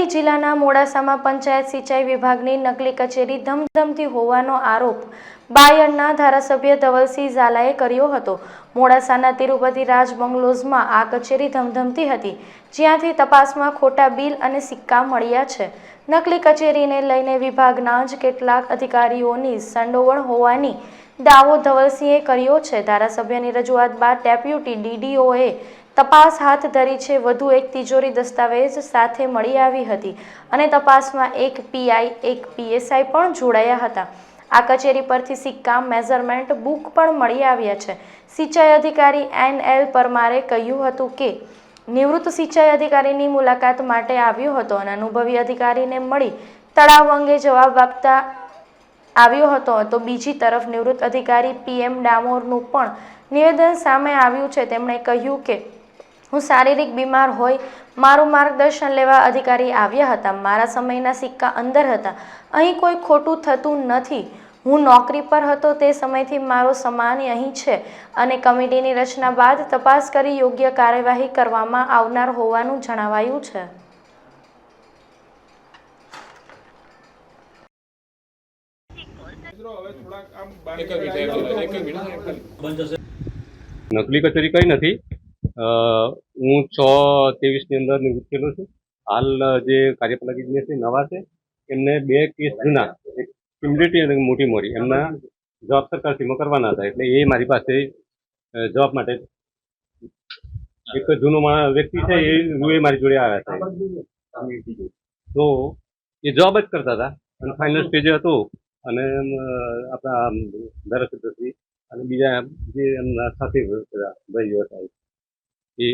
અરવલ્લી જિલ્લાના મોડાસામાં પંચાયત સિંચાઈ વિભાગની નકલી કચેરી ધમધમતી હોવાનો આરોપ બાયડના ધારાસભ્ય ધવલસિંહ ઝાલાએ કર્યો હતો. મોડાસાના તિરુપતિ રાજ બંગલોઝમાં આ કચેરી ધમધમતી હતી, જ્યાંથી તપાસમાં ખોટા બિલ અને સિક્કા મળ્યા છે. નકલી કચેરીને લઈને વિભાગના જ કેટલાક અધિકારીઓની સંડોવણ હોવાની દાવો ધવલસિંહે કર્યો છે. ધારાસભ્યની રજૂઆત બાદ ડેપ્યુટી ડીડીઓએ તપાસ હાથ ધરી છે. વધુ એક તિજોરી દસ્તાવેજ સાથે મળી આવી હતી અને તપાસમાં એક પીઆઈ એક પીએસઆઈ પણ જોડાયા હતા. આ કચેરી પરથી સિક્કા મેઝરમેન્ટ બુક પણ મળી આવ્યા છે. સિંચાઈ અધિકારી એન એલ પરમારે કહ્યું હતું કે, નિવૃત્ત સિંચાઈ અધિકારીની મુલાકાત માટે આવ્યો હતો અને અનુભવી અધિકારીને મળી તળાવ અંગે જવાબ આપતા આવ્યો હતો. તો બીજી તરફ નિવૃત્ત અધિકારી પીએમ ડામોરનું પણ નિવેદન સામે આવ્યું છે. તેમણે કહ્યું કે હું શારીરિક બીમાર હોય મારું માર્ગદર્શન લેવા અધિકારી આવ્યા હતા મારા સમયના સિક્કા અંદર હતા. અહીં કોઈ ખોટું થતું નથી. હું નોકરી પર હતો તે સમયથી મારો સમાન અહીં છે અને કમિટીની રચના બાદ તપાસ કરી યોગ્ય કાર્યવાહી કરવામાં આવનાર હોવાનું જણાવાયું છે. નકલી કચેરી કઈ નથી. હું છ ત્રેવીસની અંદર નિવૃત્ત થયેલો છું. હાલ જે કાર્યપાલક ઇજનેર છે, નવા છે, એમને બે કેસ જૂના, એક ક્યુમ્યુલેટી અને મોટી મોરી એમના જવાબ સરકારશ્રીમાં કરવાના હતા, એટલે એ મારી પાસે જવાબ માટે એક જૂનો વ્યક્તિ છે, એ એ મારી જોડે આવ્યા હતા. તો એ જવાબ જ કરતા હતા. અને ફાઇનલ સ્ટેજે હતો. અને આપણા ધારાસભ્યશ્રી અને બીજા જે એમના સાથે ભાઈઓ હતા. એ?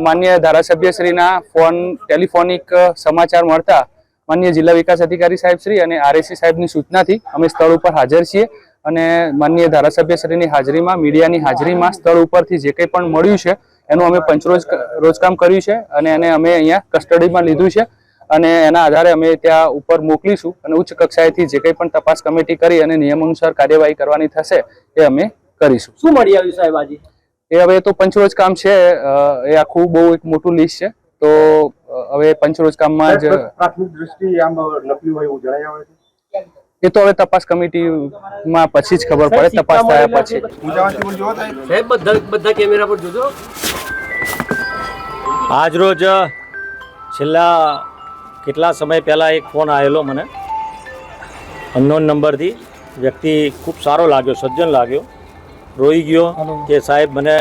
માન્ય ધારાસભ્યશ્રીના ફોન ટેલિફોનિક સમાચાર મળતા માન્ય જિલ્લા વિકાસ અધિકારી સાહેબ શ્રી અને આરએસી સાહેબની સૂચનાથી અમે સ્થળ ઉપર હાજર છીએ અને માન્ય ધારાસભ્યશ્રીની હાજરીમાં મીડિયાની હાજરીમાં સ્થળ ઉપરથી જે કંઈ પણ મળ્યું છે એનું અમે પંચરોજ રોજકામ કર્યું છે અને એને અમે અહીંયા કસ્ટડીમાં લીધું છે અને એના આધારે અમે ત્યાં ઉપર મોકલીશું અને ઉચ્ચ કક્ષાએથી જે કંઈ પણ તપાસ કમિટી કરી અને નિયમ અનુસાર કાર્યવાહી કરવાની થશે એ અમે કરીશું. શું મળી આવ્યું સાહેબ આજે? એ હવે તો પંચરોજ કામ છે એ આખું બહુ એક મોટું લિસ્ટ છે. તો હવે પંચરોજ કામમાં જ પ્રાથમિક દ્રષ્ટિ આમ નકલી હોય એવું જણાય આવે છે? એ તો હવે તપાસ કમિટીમાં પછી જ ખબર પડે તપાસ થયા પછી. ઊંચાવાથી પણ સાહેબ બધા બધા કેમેરા પર જોજો. આજરોજ છેલ્લા કેટલા સમય પહેલાં એક ફોન આવેલો મને. અનનોન નંબરથી. વ્યક્તિ ખૂબ સારો લાગ્યો સજ્જન લાગ્યો. રોઈ ગયો કે સાહેબ મને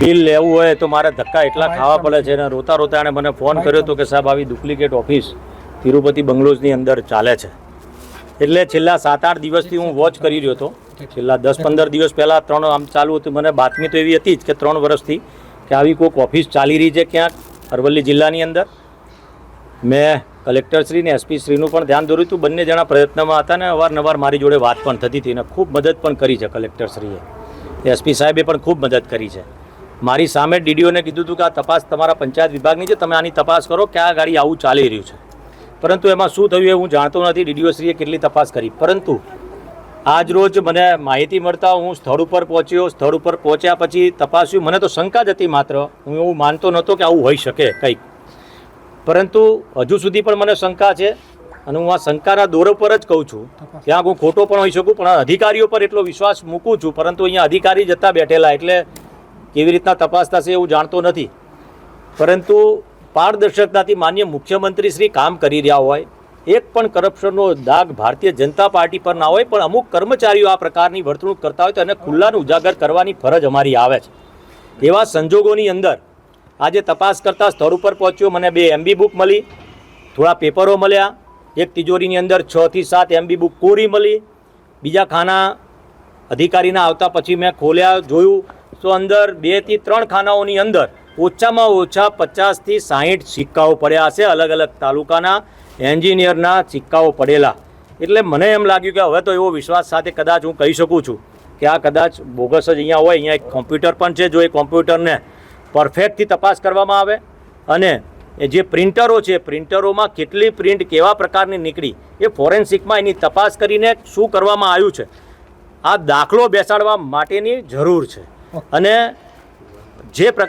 બિલ લેવું હોય તો મારે ધક્કા એટલા ખાવા પડે છે અને રોતા રોતા એણે મને ફોન કર્યો હતો કે સાહેબ આવી ડુપ્લિકેટ ઓફિસ તિરુપતિ બંગલોઝની અંદર ચાલે છે. એટલે છેલ્લા સાત આઠ દિવસથી હું વોચ કરી રહ્યો હતો. છેલ્લા દસ પંદર દિવસ પહેલાં ત્રણ આમ ચાલુ હતું. મને બાતમી તો એવી હતી જ કે ત્રણ વર્ષથી કે આવી કોઈક ઓફિસ ચાલી રહી છે ક્યાંક અરવલ્લી જિલ્લાની અંદર. મેં કલેક્ટરશ્રી ને એસપી શ્રીનું પણ ધ્યાન દોર્યું હતું. બંને જણા પ્રયત્નમાં હતા ને અવારનવાર મારી જોડે વાત પણ થતી હતી અને ખૂબ મદદ પણ કરી છે કલેક્ટરશ્રીએ. એસપી સાહેબે પણ ખૂબ મદદ કરી છે. મારી સામે ડીડીઓને કીધું હતું કે આ તપાસ તમારા પંચાયત વિભાગની છે, તમે આની તપાસ કરો કે આ ગાડી આવું ચાલી રહ્યું છે. પરંતુ એમાં શું થયું એ હું જાણતો નથી. ડીડીઓશ્રીએ કેટલી તપાસ કરી. પરંતુ આજ રોજ મને માહિતી મળતા હું સ્થળ ઉપર પહોંચ્યો. સ્થળ ઉપર પહોંચ્યા પછી તપાસ્યું. મને તો શંકા જ હતી માત્ર. હું એવું માનતો નહોતો કે આવું હોઈ શકે કંઈક. પરંતુ હજુ સુધી પણ મને શંકા છે અને હું આ શંકાના દોર પર જ કહું છું. ત્યાં હું ખોટો પણ હોઈ શકું પણ અધિકારીઓ પર એટલો વિશ્વાસ મૂકું છું પરંતુ અહીંયા અધિકારી જતા બેઠેલા એટલે કેવી રીતના તપાસ થશે એવું જાણતો નથી. પરંતુ પારદર્શકતાથી માન્ય મુખ્યમંત્રી શ્રી કામ કરી રહ્યા હોય એક પણ કરપ્શનનો દાગ ભારતીય જનતા પાર્ટી પર ના હોય પણ અમુક કર્મચારીઓ આ પ્રકારની વર્તણૂક કરતા હોય તો એને ખુલ્લાને ઉજાગર કરવાની ફરજ અમારી આવે છે. એવા સંજોગોની અંદર આજે તપાસ કરતા સ્થળ ઉપર પહોંચ્યો, મને બે એમબી બુક મળી, થોડા પેપરો મળ્યા. એક તિજોરીની અંદર છ થી સાત એમબી બુક કોરી મળી. બીજા ખાના અધિકારીના આવતા પછી મેં ખોલ્યા, જોયું. તો અંદર બેથી ત્રણ ખાનાઓની અંદર ઓછામાં ઓછા પચાસથી સાહીઠ સિક્કાઓ પડ્યા હશે અલગ અલગ તાલુકાના એન્જિનિયરના સિક્કાઓ પડેલા. એટલે મને એમ લાગ્યું કે હવે તો એવો વિશ્વાસ સાથે કદાચ હું કહી શકું છું કે આ કદાચ બોગસ જ અહીંયા હોય, અહીંયા એક કોમ્પ્યુટર પણ છે, જો એ કોમ્પ્યુટરને પરફેક્ટથી તપાસ કરવામાં આવે અને એ જે પ્રિન્ટરો છે પ્રિન્ટરોમાં કેટલી પ્રિન્ટ કેવા પ્રકારની નીકળી એ ફોરેન્સિકમાં એની તપાસ કરીને શું કરવામાં આવ્યું છે. આ દાખલો બેસાડવા માટેની જરૂર છે. અને જે પ્રકાર